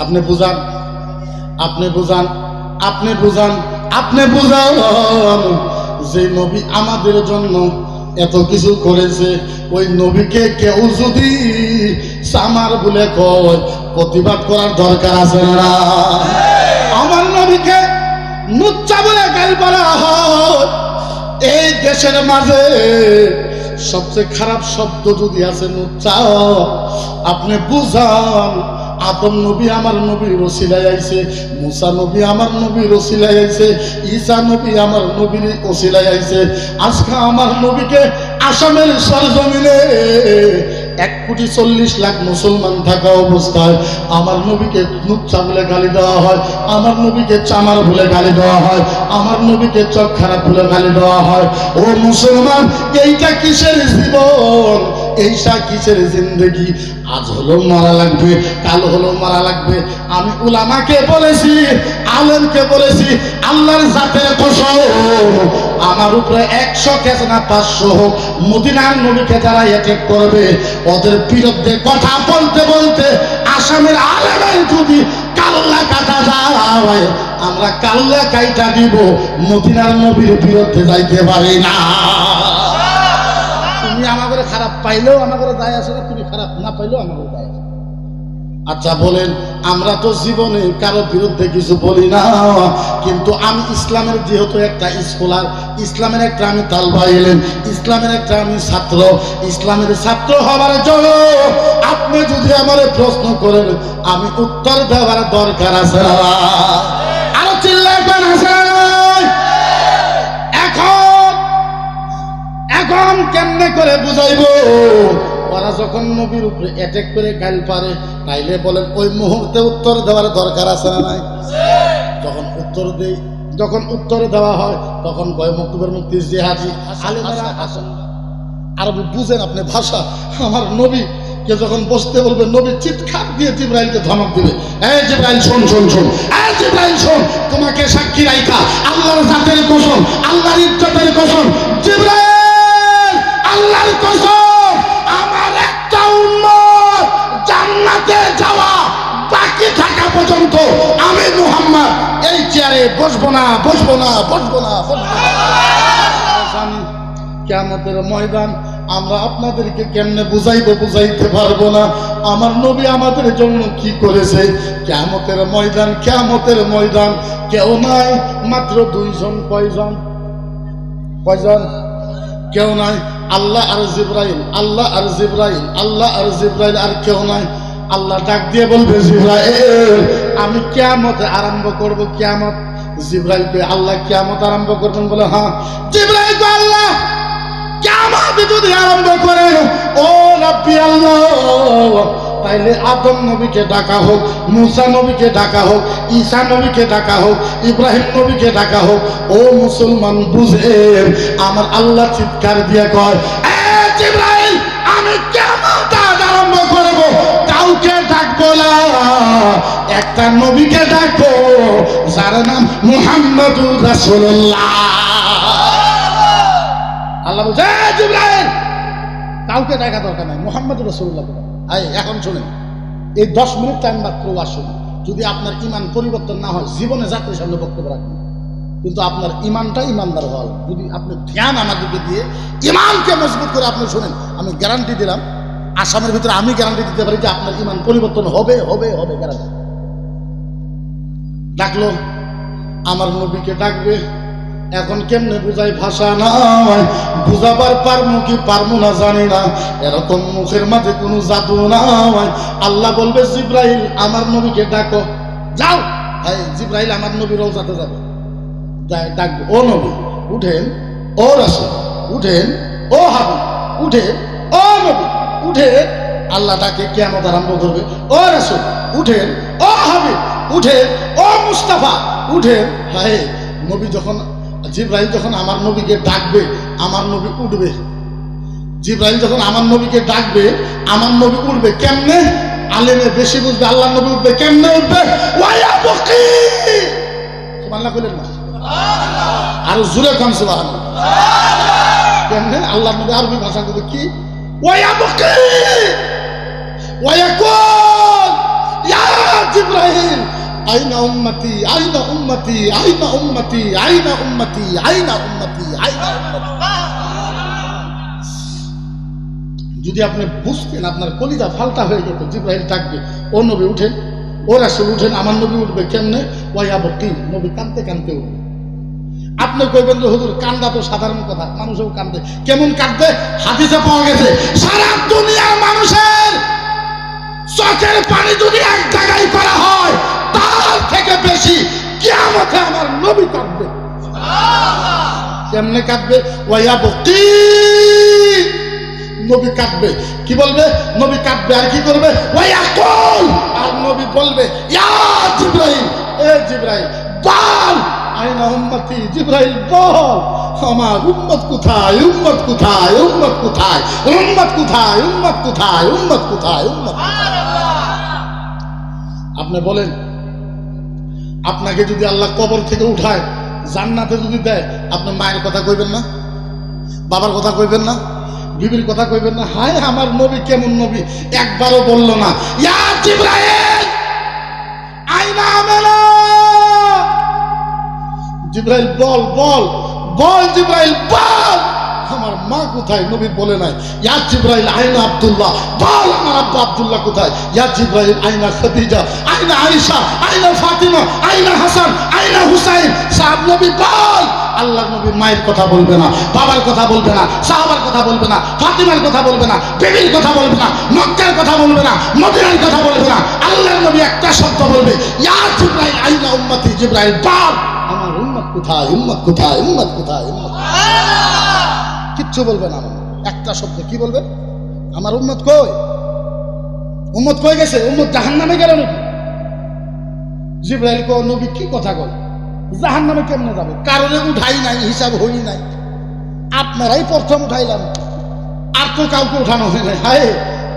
আপনি বুঝান। আপনি বুঝান। আপনি বুঝান। আপনি বুঝান যে নবী আমাদের জন্য এত কিছু করেছে, ওই নবীকে কেউ যদি সামার বলে কয়, প্রতিবাদ করার দরকার আছে না? আমার নবীকে নুচ্চা বলে গাল হয়। এই দেশের মাঝে সবচেয়ে খারাপ শব্দ যদি আছে নুচ্চা আপনি বুঝান। আদম নবী আমার নবী রসিলাই আইছে, মুসা নবী আমার নবী রসিলাই আইছে, ঈসা নবী আমার নবীর ওসিলাই আইছে। আজকে আমার নবীকে আসামের সরজমিনে এক কোটি চল্লিশ লাখ মুসলমান থাকা অবস্থায় আমার নবীকে নুচ্চা বলে গালি দেওয়া হয়, আমার নবীকে চামার বলে গালি দেওয়া হয়, আমার নবীকে চোখ খারাপ বলে গালি দেওয়া হয়। ও মুসলমান, এইটা কিসের জীবন? এইটা কিসের জিন্দগি। আজ হলো মারা লাগবে, কাল হলো মারা লাগবে। আমি উলামাকে বলেছি, আলেমকে বলেছি, আল্লাহর জাতের আমার উপরে একশো কেস না পাঁচশো হোক, মদিনার নবীকে যারা অ্যাটেক করবে, ওদের বিরুদ্ধে কথা বলতে বলতে আসামের আলেমের যদি কাল্লা কাটা যায়, আমরা কাল্লা কাইটা দিব, মদিনার নবীর বিরুদ্ধে যাইতে পারি না। খারাপ পাইলেও আমাকে দায় আছে না, তুমি খারাপ না পাইলেও আমাকে দায় আছে। আচ্ছা বলেন, আমরা তো জীবনে কারও বিরুদ্ধে কিছু বলি না, কিন্তু আমি ইসলামের যেহেতু একটা স্কলার ইসলামের একটা আমি তালবা এলেন ইসলামের একটা আমি ছাত্র, ইসলামের ছাত্র হবার জন্য আপনি যদি আমার প্রশ্ন করেন, আমি উত্তর দেওয়ার দরকার আছে আরও চিল্লাইবেন আছে এখন কেমনে করে বুঝাইবো? ওরা যখন নবীর উপরে অ্যাটাক করে গাইল পারে তাইলে বলেন ওই মুহূর্তে উত্তর দেওয়ার দরকার আছে না নাই? যখন উত্তর দেই যখন উত্তর দেওয়া হয় তখন কয় মক্তবের মুক্তি আলেমেরা হাসান আরবি বুঝেন আপনি ভাষা আমার নবী কে যখন বসতে বলবে নবী চিৎকার দিয়ে জিব্রাইলকে ধমক দিবে এই জিব্রাইল শোন শোন শোন এই জিব্রাইল শোন তোমাকে সাক্ষী রাইখা আল্লাহর জাতের কসম আল্লাহর ইজ্জতের কসম জিব্রাইল! আল্লাহর কসম আমার একটা উম্মত, জান্নাতে যাওয়া বাকি থাকা পর্যন্ত আমি মুহাম্মদ। এই চেয়ারে বসবো না বসবো না বসবো না জানি কেমতের ময়দান, আমরা আপনাদেরকে কেমনে বুঝাইবো, বুঝাইতে পারব না। আমার নবী আমাদের জন্য কি করেছে? কেমতের ময়দান কেমতের ময়দান। কেউ নাই, মাত্র দুইজন কয়জন? কয়জন? কেউ নাই। আল্লাহ আর জিব্রাইল, আল্লাহ আর জিব্রাইল, আল্লাহ আর জিব্রাইল আর কেউ নাই। আল্লাহ ডাক দিয়ে বলবে, জিব্রাইল, আমি কেয়ামত আরম্ভ করব কেমত জিব্রাইল কে আল্লাহ কেমত আরম্ভ করবেন? বলে হ্যাঁ। জিব্রাইল তো আল্লাহ কেমত যদি আরম্ভ করে, ও রাব্বি আল্লাহ তাইলে আদম নবীকে ডাকা হোক, মুসা নবীকে ডাকা হোক, ঈসা নবীকে ডাকা হোক, ইব্রাহিম নবীকে ডাকা হোক, ও মুসলমান বুঝেন আমার আল্লাহ চিৎকার দিয়ে কয়, "এ জিব্রাইল, আমি কেমন কাজ আরম্ভ করব? কাউকে ডাকবো না, একটা নবীকে ডাকবো, যার নাম মুহাম্মদুর রাসূলুল্লাহ। আল্লাহ বলছে, "এ জিব্রাইল কাউকে ডাকা দরকার নাই, মোহাম্মদ রসুল্লাহ আই এখন শুনেন, এই দশ মিনিট টাইম মাত্র আসুন যদি আপনার ইমান পরিবর্তন না হয়, জীবনে যাত্রীর সামনে বক্তব্য রাখবেন। কিন্তু আপনার ইমানটা ইমানদার লাগবে। যদি আপনি ধ্যান আমাদেরকে দিয়ে ইমানকে মজবুত করে আপনি শুনেন, আমি গ্যারান্টি দিলাম, আসামের ভিতরে আমি গ্যারান্টি দিতে পারি যে আপনার ইমান পরিবর্তন হবে হবে হবে গ্যারান্টি ডাকলো, আমার নবীকে ডাকবে এখন কেমনে বুঝাই ভাষা নাই? বুঝাবার পারমু কি পারমু না জানি না। এরকম মুখের মাঝে কোনো জাদু নাই। আল্লাহ বলবে, জিব্রাইল, আমার নবীকে ডাকো। যাও। ভাই জিব্রাইল, আমার নবী রোজাতে যাবে। ডাকবে। ও নবী, উঠেন। ও রাসূল, উঠেন। ও হাবি উঠেন। ও নবী উঠে আল্লাহ তাকে কেমন আরম্ভ করবে। ও রাসূল, উঠেন। ও হাবি উঠেন। ও মুস্তাফা, উঠেন। হায়, নবী যখন জিব্রাইল যখন আমার নবীকে ডাকবে আমার নবী উঠবে। জিব্রাইল যখন আমার নবীকে ডাকবে আমার নবী উঠবে কেমনে? আলেমে বেশি বুঝবে আল্লাহ নবী উঠবে কেমনে উঠবে? না। আর জুরে খান সুবহানাল্লাহ। কেমনে? আল্লাহ নবী আরবি ভাষা করে কি? ওয়া বকি আইনা উম্মতি আইনা উম্মতি আইনা উম্মতি আইনা উম্মতি আইনা উম্মতি, আইনা যদি আপনি বুঝতেন আপনার কলিজা ফালতা হয়ে যেত জিব্রাহিল থাকবে ও নবী উঠেন, ও রাসুল উঠেন, আমার নবী উঠবে কেমনে? ওয়াই ওয়াইয়াবো তিন নবী কানতে কানতে উঠবে। আপনি কইবেন যে, হুজুর, কান্দা তো সাধারণ কথা, মানুষও কান্দে। কেমন কাঁদবে? হাদিসে পাওয়া গেছে, সারা দুনিয়ার মানুষের চোখের পানি যদি এক জায়গায় করা হয় বেশি কিয়ামতে আমার নবী কাঁদবে। কেমনে কাঁদবে? ওয়াইয়াবো তিন নবী কাঁদবে। কি বলবে? নবী কাঁদবে আর কি করবে? ওয়াইয়াকুল আর নবী বলবে ইয়া জিব্রাইল এ জিব্রাইল বল। আইনা উম্মতি জিব্রাইল বল। আমার উম্মত কোথায়? উম্মত কোথায়? উম্মত কোথায়? উম্মত কোথায়? উম্মত কোথায়? উম্মত কোথায়? উম্মত আপনি বলেন আপনাকে যদি আল্লাহ কবর থেকে উঠায়, জান্নাতে যদি দেয়, আপনার মায়ের কথা কইবেন না? বাবার কথা কইবেন না? বিবির কথা কইবেন না? হায়, আমার নবী কেমন নবী? একবারও বলল না। ইয়া জিব্রাইল! বল বল বল জিব্রাইল, বল! আমার মা কোথায়? নবী বলে নাই। ইয়া জিব্রাইল, আইনা আব্দুল্লাহ। বল আমার আব্বা আব্দুল্লাহ কোথায়? ইয়া জিব্রাইল, আইনা খাদিজা, আইনা আয়েশা, আইনা ফাতিমা, আইনা হাসান, আইনা হুসাইন। সাহাব নবী, বল। আল্লাহ নবী মায়ের কথা বলবে না, বাবার কথা বলবে না, সাহাবার কথা বলবে না, ফাতিমার কথা বলবে না, বেবির কথা বলবে না, মক্কার কথা বলবে না, মদিনার কথা বলবে না। আল্লাহর নবী একটা শব্দ বলবে, ইয়া জিব্রাইল, আইনা উম্মতি জিব্রাইল, বল। আমার উম্মত কোথায়? উম্মত কোথায়? উম্মত কোথায়? উম্মত কিচ্ছু বলবে না একটা শব্দ কি বলবে? আমার উম্মত কই? উম্মত কই গেছে? উম্মত জাহান নামে গেল নাকি? জিব্রাইল কো নবী, কি কথা কয়? জাহান নামে কেমনে যাবে? কারণে উঠাই নাই, হিসাব হই নাই। আপনারাই প্রথম উঠাইলাম। আর তো কাউকে উঠানো হয় নাই। হায়,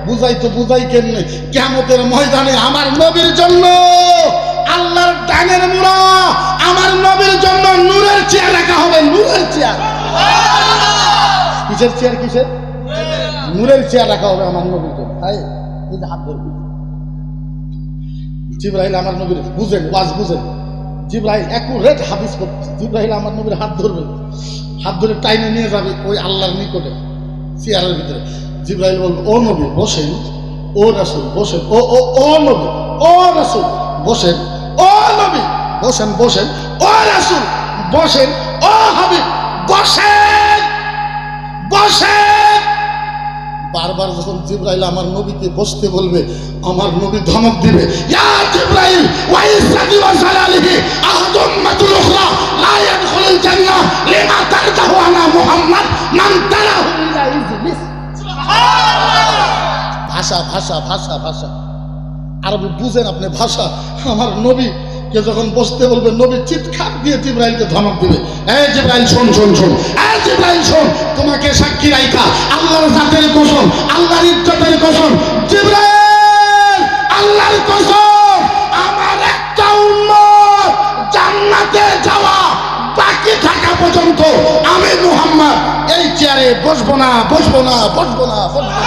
বুঝাই তো বুঝাই কেমনে? কেমতের ময়দানে আমার নবীর জন্য আল্লাহর ডানের মুরা আমার নবীর জন্য নূরের চেয়ার রাখা হবে, নূরের চেয়ার। কিসের চেয়ার কিসের? নূরের চেয়ার রাখা হবে আমার নবীর জন্য এই যে হাত ধরবি জিব্রাহিল আমার নবীর বুঝেন, ওয়াজ বুঝেন। জিব্রাহিল একুরেট হাদিস করছে জিব্রাহিল আমার নবীর হাত ধরবে। হাত ধরে টাইনে নিয়ে যাবে ওই আল্লাহর নিকটে, চেয়ারের ভিতরে। জিব্রাহিল বলবে ও নবী, বসেন। ও রাসুল, বসেন। ও ও ও নবী, ও রাসুল, বসেন। ও নবী, বসেন বসেন। ও রাসুল, বসেন। ও হাবিব, বসেন। বসেন বারবার যখন জিব্রাইল আমার নবীকে বসতে বলবে আমার নবী ধমক দিবে ইয়া মান ভাষা ভাষা ভাষা ভাষা। আরবি বুঝেন আপনি ভাষা। আমার নবী কে যখন বসতে বলবে, নবী চিৎকার দিয়ে জিব্রাইলকে ধমক দিবে। এই জিব্রাইল, শোন শোন শোন। এই জিব্রাইল, শোন, তোমাকে সাক্ষী রাইখা। আল্লাহর জাতের কসম, আল্লাহর ইজ্জতের কসম, জিব্রাইল, আল্লাহর কসম, আমার একটা উম্মত জান্নাতে যাওয়া বাকি থাকা পর্যন্ত আমি মুহাম্মদ। এই চেয়ারে বসবো না বসবো না বসবো না বসবো না।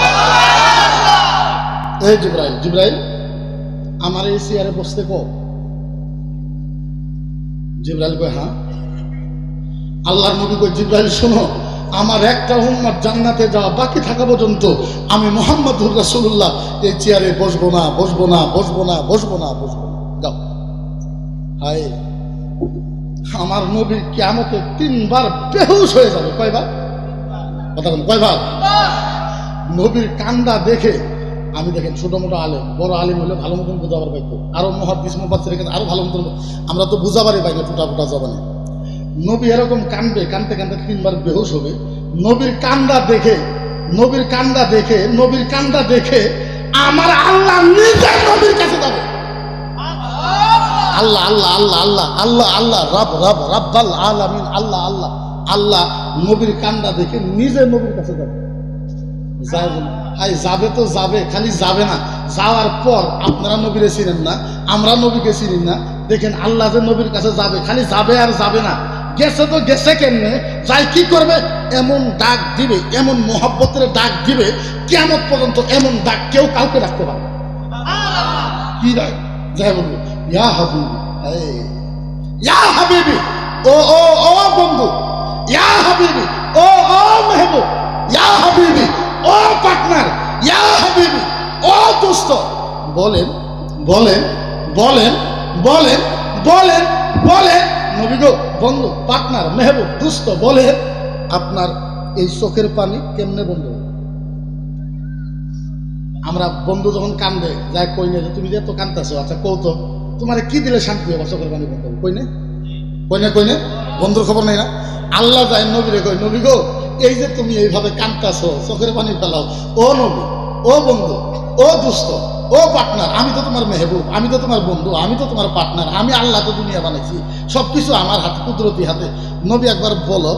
এই জিব্রাইল জিব্রাইল, আমার এই চেয়ারে বসতে কো। জিব্রাইল কয় হ্যাঁ? আল্লাহর নবী কয় জিব্রাইল শোনো আমার একটা উম্মত জান্নাতে যাওয়া বাকি থাকা পর্যন্ত আমি মোহাম্মদুর রাসূলুল্লাহ। এই চেয়ারে বসবো না বসবো না বসবো না বসবো না বসবো না। যাও। হায় আমার নবী কেমতে তিনবার বেহুশ হয়ে যাবে। কয়বার? কথা কয়বার? নবীর কান্দা দেখে আমি দেখেন ছোট মোটো আলেম, বড় আলেম হলে ভালো মতন বোঝাবার পাইতো। আরও মহাদিস, মুফাসসির এখানে আরও ভালো মতন আমরা তো বুঝাবারই পাই না টুটা ফুটা জবানে। নবী এরকম কানবে, কানতে কানতে তিনবার বেহোশ হবে। নবীর কান্দা দেখে, নবীর কান্দা দেখে, নবীর কান্দা দেখে আমার আল্লাহ নিজের নবীর কাছে যাবে। আল্লাহ আল্লাহ আল্লাহ আল্লাহ আল্লাহ আল্লাহ, রব রব, রব্বাল আলামিন, আল্লাহ আল্লাহ আল্লাহ, নবীর কান্দা দেখে নিজে নবীর কাছে যাবে। যাবে যাবে তো যাবে, খালি যাবে না। যাওয়ার পর আপনারা নবীরে চিনেন না, আমরা নবীকে চিনি না। দেখেন আল্লাহ যে নবীর কাছে যাবে, খালি যাবে আর যাবে না। গেছে তো গেছে কেমনে? যাই কি করবে? এমন ডাক দিবে, এমন মোহাব্বতের ডাক দিবে কেমন পর্যন্ত এমন ডাক কেউ কাউকে রাখতে পারবে কি ডাক? যাই বলব, ইয়া হাবিবি। ইয়া হাবিবি, ও ও ও বন্ধু, ইয়া হাবিবি, ও ও মেহবুব, ইয়া হাবিবি। ও পার্টনার, ইয়া হাবিবি, ও দোস্ত। বলেন বলেন বলেন বলেন বলেন বলেন। নবী গো, বন্ধু, পার্টনার, মেহবুব দুস্থ বলেন, আপনার এই চোখের পানি কেমনে বন্ধু? আমরা বন্ধু যখন কান্দে, যাই কই না তুমি যে এত কান্দাছো আচ্ছা কৌ তো, তোমার কি দিলে শান্তি হবে চোখের পানি বন্ধ? কই না? কই না কই না? বন্ধুর খবর নাই না? আল্লাহ যায় নবীরে কই নবী গো এই যে তুমি এইভাবে কান্দাছো চোখের পানি ফেলাও, ও নবী, ও বন্ধু, ও দুস্থ ও পার্টনার, আমি তো তোমার মেহবুব, আমি তো তোমার বন্ধু, আমি তো তোমার পার্টনার, আমি আল্লাহ তো দুনিয়া বানাইছি সব কিছু আমার হাতে, কুদরতি হাতে। নবী একবার বলো,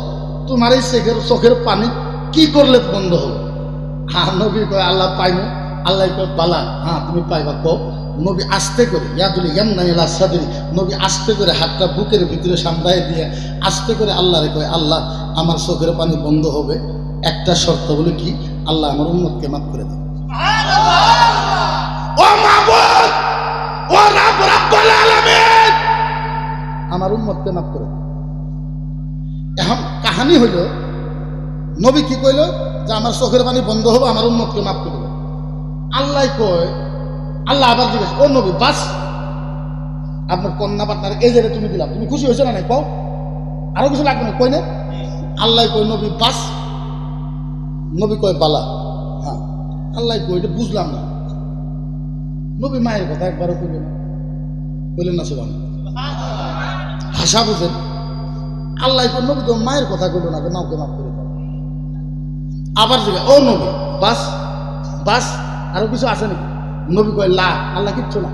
তোমার এই চোখের চোখের পানি কি করলে বন্ধ হবে হ্যাঁ নবী কয়, আল্লাহ পাইনি আল্লাহ কয়, বালা হ্যাঁ তুমি পাইবা কো নবী আস্তে করে ইয়াদুলি ইয়াম নাই সাদিরি নবী আস্তে করে হাতটা বুকের ভিতরে সামলায় দিয়ে আস্তে করে আল্লাহ রে কয় আল্লাহ আমার চোখের পানি বন্ধ হবে। একটা শর্ত বলে কি? আল্লাহ আমার উন্মতকে মাফ করে দাও। আলামিন। আমার উন্মতকে মাফ করে এখন কাহানি হইল নবী কি কইল? যে আমার চোখের পানি বন্ধ হবে আমার উন্মতকে মাফ করে দেবে আল্লাহ কয় আল্লাহ আবার জিজ্ঞেস, ও নবী, বাস। আপনার কন্যা পাটনার এই জায়গায় তুমি দিলাম। তুমি খুশি হয়েছো না নাই? কও। আরও কিছু লাগবে না? কই না। আল্লাহ কয়, নবী, বাস। নবী কয়, বালা। হ্যাঁ। আল্লাহ কয়, এটা বুঝলাম না। নবী মায়ের কথা একবারও কইলেন কইলেন না সুবান ভাষা বুঝেন। আল্লাহ কয়, নবী তো মায়ের কথা কইল না মাকে মাফ করে দাও। আবার জিজ্ঞাসা, ও নবী, বাস বাস। আরও কিছু আছে নাকি? নবী কয়, লা, আল্লাহ কিচ্ছু না।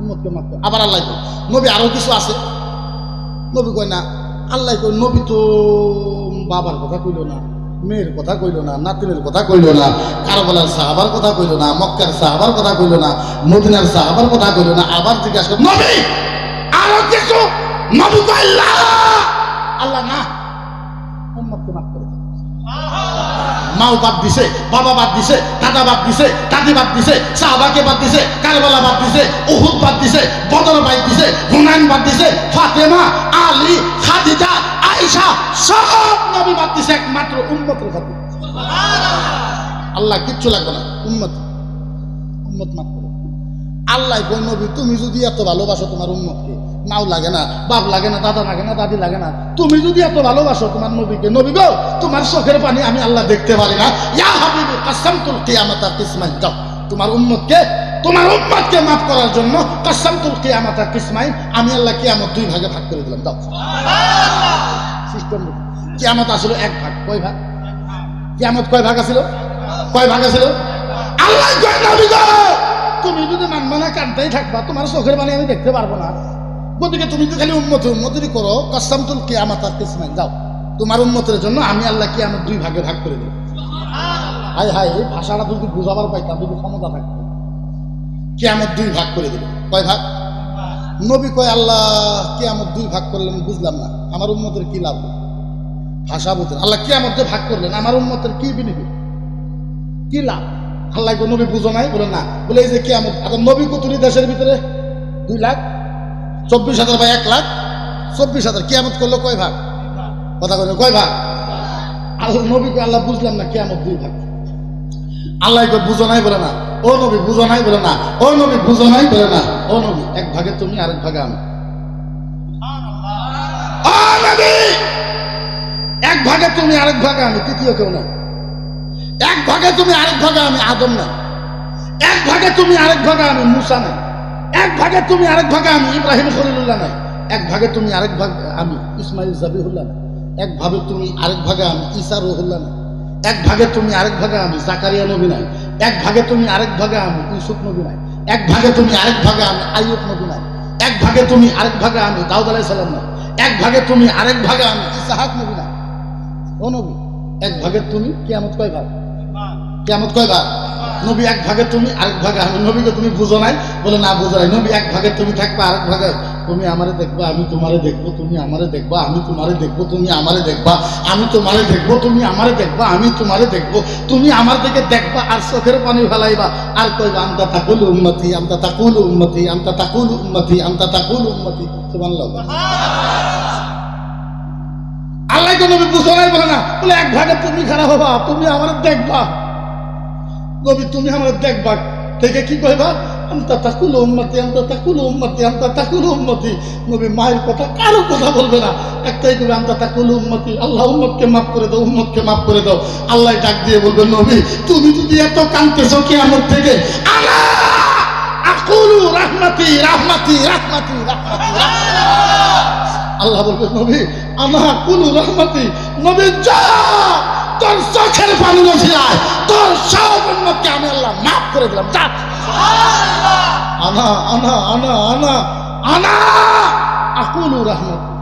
উম্মতকে মাফ করে। আবার আল্লাহ কয়, নবী আরও কিছু আছে? নবী কয়, না। আল্লাহ কয়, নবী তো বাবার কথা কইল না, মেয়ের কথা কইল না, নাতিনের কথা কইল না, কারবালার সাহাবার কথা কইল না, মক্কার সাহাবার কথা কইল না, মদিনার সাহাবার কথা কইল না। আবার জিজ্ঞাসা করে, নবী, আরও কিছু? নবী কয়, লা, আল্লাহ না। উম্মতকে মাফ করে দাও। মাও বাদ দিছে বাবা বাদ দিছে দাদা বাদ দিছে দাদি বাদ দিছে সাহাবাকে বাদ দিছে কারবালা বাদ দিছে উহুদ বাদ দিছে বদর বাদ দিছে হুনাইন বাদ দিছে ফাতেমা আলী খাদিজা আয়েশা সব নবী বাদ দিছে একমাত্র উম্মতের খাতির আল্লাহ কিচ্ছু লাগবে না উম্মত উম্মত মাফ করে আল্লাহ নবী তুমি যদি এত ভালোবাসো তোমার উম্মতকে নাও লাগে না, বাপ লাগে না, দাদা লাগে না, দাদি লাগে না। তুমি যদি এত ভালোবাসো তোমার নবীকে নবী গো তোমার চোখের পানি আমি আল্লাহ দেখতে পারি না। তোমার উম্মতকে তোমার উম্মতকে মাফ করার জন্য কাসামতুল কিয়ামাতা কিসমাই আমি আল্লাহ কিয়ামত দুই ভাগে ভাগ করে দিলাম দাও সিস্টেম কিয়ামত আসলে এক ভাগ। কয় ভাগ? কিয়ামত কয় ভাগ আছিল কয় ভাগ আছিল আল্লাহ কয় নবী গো তুমি যদি মানবা না, কানতেই থাকবা। তোমার চোখের পানি আমি দেখতে পারব না। গতিকে তুমি তো খালি উন্মতি উন্মতি করো কাসামতুল কিয়ামাত আর কিসমাই যাও। তোমার উন্মতের জন্য আমি আল্লাহ কিয়ামত দুই ভাগে ভাগ করে দেব। হাই হাই এই ভাষাটা যদি বুঝাবার পাইতাম যদি ক্ষমতা থাকতো। আমার দুই ভাগ করে দেব। কয় ভাগ? নবী কয় আল্লাহ কে আমার দুই ভাগ করলেন বুঝলাম না। আমার উন্মতের কি লাভ? ভাষা বুঝলেন আল্লাহ কে যে ভাগ করলেন। আমার উন্মতের কি বিনিয়োগ কি লাভ? আল্লাহ নবী বুঝো নাই? বলে না। বলে এই যে কিয়ামত এখন নবী কুতুরি দেশের ভিতরে? দুই লাখ। চব্বিশ হাজার বা এক লাখ, চব্বিশ হাজার, কেয়ামত করল কয় ভাগ? কথা কইলো কয় ভাগ? আল্লাহ নবীকে আল্লাহ বুঝলাম না, কেয়ামত দুই ভাগ। আল্লাহ বুঝো নাই বলে না। ও নবী, বুঝো নাই বলে না। ও নবী, বুঝো নাই বলে না। ও নবী, এক ভাগে তুমি, আরেক ভাগে আমি। এক ভাগে তুমি, আরেক ভাগে আমি, তৃতীয় কেউ না। এক ভাগে তুমি, আরেক ভাগে আমি, আদম না। এক ভাগে তুমি, আরেক ভাগে আমি, মুসা নাই এক ভাগে তুমি, আরেক ভাগে আমি, ইব্রাহিম খলিলুল্লাহ নাই। এক ভাগে তুমি, আরেক ভাগ আমি, ইসমাইল জাবিহুল্লাহ নাই। এক ভাগে তুমি, আরেক ভাগে আমি, ঈসা রহুল্লাহ নাই। এক ভাগে তুমি, আরেক ভাগে আমি, জাকারিয়া নবী নাই। এক ভাগে তুমি, আরেক ভাগে আমি, ইউসুফ নবী নাই। এক ভাগে তুমি, আরেক ভাগে আমি, আইয়ুব নবী নাই। এক ভাগে তুমি, আরেক ভাগে আমি, দাউদ আলাইহিস সালাম নাই। এক ভাগে তুমি, আরেক ভাগে আমি, ইসাহাক নবী নাই। ও নবী, এক ভাগে তুমি, কিয়ামত কয় ভাগ কেমন কয় ভাগ নবী এক ভাগে তুমি, আরেক ভাগে আমি নবীকে তুমি বুঝো নাই। বলে, না, বুঝো নাই। নবী এক ভাগে তুমি থাকবে, আরেক ভাগে, তুমি আমারে দেখবা, আমি তোমারে দেখব, তুমি আমারে দেখবা, আমি তোমারে দেখব, তুমি আমারে দেখবা, আমি তোমারে দেখব, তুমি আমারে দেখবা, আমি তোমারে দেখব, তুমি আমার দিকে দেখবা আর চোখের পানি ফেলাইবা। আর কইবা আমতা তাকুল উম্মতি আমতা তাকুল উম্মতি আমতা তাকুল উম্মতি আমতা তাকুল উম্মতি। সুবহানাল্লাহ। আল্লাহ নবী বুঝাই বলে না। বলে, এক ভাগে তুমি খারাপ হবা, তুমি আমার দেখবা। নবী তুমি আমার দেখবা থেকে কি কইবা? আমতা তাকুল উম্মতি, আমতা তাকুল উম্মতি, আমতা তাকুল উম্মতি। নবী মায়ের কথা কারও কথা বলবে না। একটাই কইবে, আমতা তাকুল উম্মতি। আল্লাহ উম্মতকে মাফ করে দাও, উম্মতকে মাফ করে দাও। আল্লাহ ডাক দিয়ে বলবে, নবী, তুমি যদি এত কাঁদতেছো কি আমার থেকে, আলা আকুলু রাহমাতি রাহমাতি রাহমাতি আল্লাহ বলবে, নবী আনা কুলু রহমতি। নবী, যা! তোর চোখের পানি নছিলায় তোর সব অন্যকে আমি আল্লাহ মাফ করে দিলাম। যা। আনা আনা আনা আনা আনা। আকুলু রহমত।